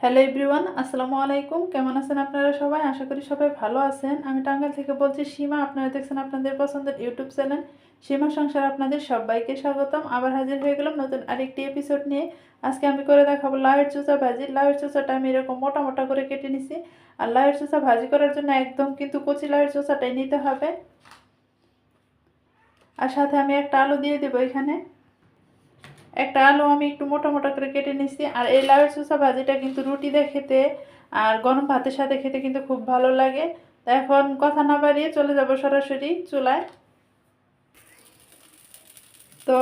Hello everyone আসসালামু আলাইকুম। কেমন আছেন আপনারা সবাই? আশা করি সবাই ভালো আছেন। আমি টাঙ্গাইল থেকে বলছি সীমা। আপনারা দেখছেন আপনাদের পছন্দের ইউটিউব চ্যানেল সীমা সংসার আপনাদের সবাইকে স্বাগতম। আবার হাজির হয়ে গেলাম নতুন আরেকটি এপিসোড নিয়ে। আজকে আমি করে দেখাবো লাউয়ের চোচা ভাজি। লাউয়ের চোচাটা আমি এরকম মোটা মোটা করে কেটে নিছি। আর লাউয়ের চোচা ভাজি করার জন্য একদম কিন্তু কচি লাউয়ের চোচাটাই নিতে হবে। আর সাথে আমি একটা আলু দিয়ে দেবো এখানে। একটা আলু আমি একটু মোটা মোটা করে কেটে নিচ্ছি আর এই লাউয়ের চোষা ভাজিটা কিন্তু রুটি দিয়ে খেতে আর গরম ভাতের সাথে খেতে কিন্তু খুব ভালো লাগে। তা এখন কথা না বাড়িয়ে চলে যাব সরাসরি চুলায়। তো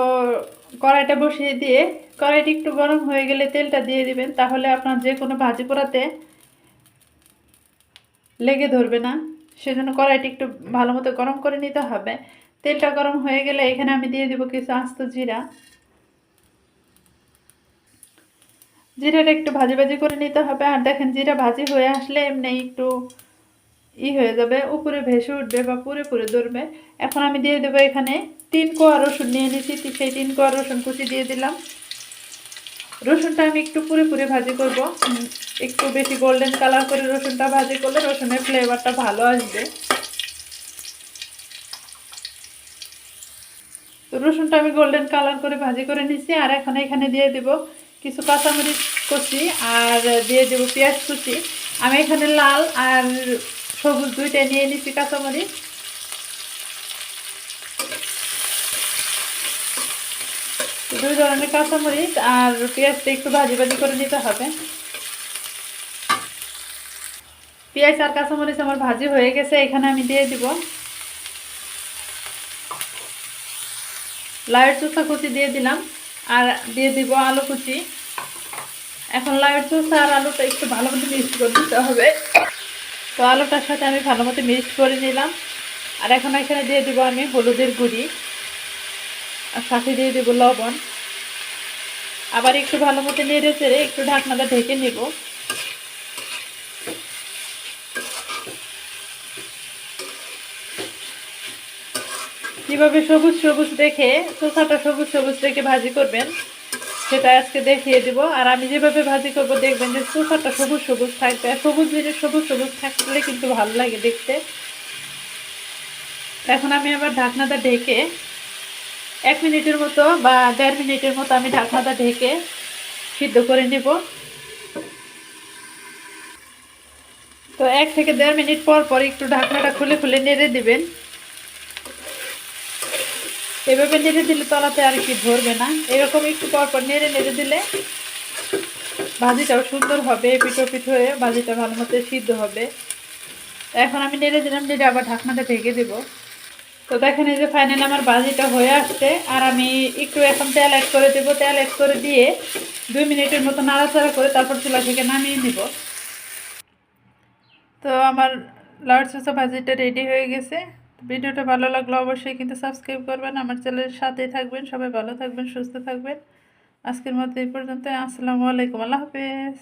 কড়াইটা বসিয়ে দিয়ে, কড়াইটি একটু গরম হয়ে গেলে তেলটা দিয়ে দিবেন, তাহলে আপনার যে কোনো ভাজি পোড়াতে লেগে ধরবে না। সেজন্য কড়াইটি একটু ভালো মতো গরম করে নিতে হবে। তেলটা গরম হয়ে গেলে এখানে আমি দিয়ে দিব কিছু আস্ত জিরা। জিরাটা একটু ভাজি ভাজি করে নিতে হবে। আর দেখেন জিরা ভাজি হয়ে আসলে এমনি একটু ই হয়ে যাবে, উপরে ভেসে উঠবে বা পুরে পুরে ধরবে। এখন আমি দিয়ে দেবো এখানে তিন কোয়া রসুন নিয়ে নিয়েছি সেই তিন কোয়া রসুন কুচি দিয়ে দিলাম। রসুনটা আমি একটু পুরে পুরে ভাজি করব। একটু বেশি গোল্ডেন কালার করে রসুনটা ভাজি করলে রসুনের ফ্লেভারটা ভালো আসবে। তো রসুনটা আমি গোল্ডেন কালার করে ভাজি করে নিচ্ছি আর এখন এখানে দিয়ে দেবো কিছু কাঁচামরিচ কুচি আর দিয়ে দেবো পেঁয়াজ কুচি। আমি এখানে লাল আর সবুজ দুইটা নিয়ে নিচ্ছি কাঁচামরিচ। দুই ধরনের কাঁচামরিচ আর পেঁয়াজটা একটু ভাজি ভাজি করে নিতে হবে। পেঁয়াজ আর কাঁচামরিচ আমার ভাজি হয়ে গেছে, এখানে আমি দিয়ে দিব। লাইট চোখা কুচি দিয়ে দিলাম। আর দিয়ে দিব আলু কুচি। এখন লাউয়ের চোষা আর আলুটা একটু ভালো মতো মিক্সড করে দিতে হবে। তো আলুটার সাথে আমি ভালো মতো মিক্সড করে নিলাম। আর এখন এখানে দিয়ে দেবো আমি হলুদের গুঁড়ি। আর সাথে দিয়ে দেবো লবণ। আবার একটু ভালো মতো নেড়ে চেড়ে একটু ঢাকনাটা ঢেকে নেব। কীভাবে সবুজ সবুজ রেখে চোষাটা সবুজ সবুজ রেখে ভাজি করবেন, সেটা আজকে দেখিয়ে দিব। আর আমি যেভাবে ভাজি করব, দেখবেন যে চোষাটা সবুজ সবুজ থাকবে। আর সবুজ জিনিস সবুজ সবুজ থাকলে কিন্তু ভালো লাগে দেখতে। এখন আমি আবার ঢাকনাটা ঢেকে এক মিনিটের মতো বা দেড় মিনিটের মতো আমি ঢাকনাটা ঢেকে সিদ্ধ করে নেব। তো এক থেকে দেড় মিনিট পর পর একটু ঢাকনাটা খুলে খুলে নেড়ে দিবেন। এভাবে নেড়ে দিলে তলাতে আর কি ধরবে না। এরকম একটু পর পর নেড়ে নেড়ে দিলে ভাজিটাও সুন্দর হবে পিঠো পিঠো হয়ে ভাজিটা ভালো মতো সিদ্ধ হবে। এখন আমি নেড়ে দিলাম, নেড়ে আবার ঢাকনাটা ঢেকে দেবো। তো দেখেন এই যে ফাইনাল আমার ভাজিটা হয়ে আসছে, আর আমি একটু এখন তেল অ্যাড করে দেবো। তেল অ্যাড করে দিয়ে দুই মিনিটের মতো নাড়াচাড়া করে তারপর চুলা থেকে নামিয়ে নিব। তো আমার লাউড চোষা ভাজিটা রেডি হয়ে গেছে। ভিডিওটা ভালো লাগল অবশ্যই কিন্তু সাবস্ক্রাইব করবেন। আমার চ্যানেলের সাথেই থাকবেন। সবাই ভালো থাকবেন, সুস্থ থাকবেন। আজকের মতো এই পর্যন্ত আসসালামু আলাইকুম। আল্লাহ হাফেজ।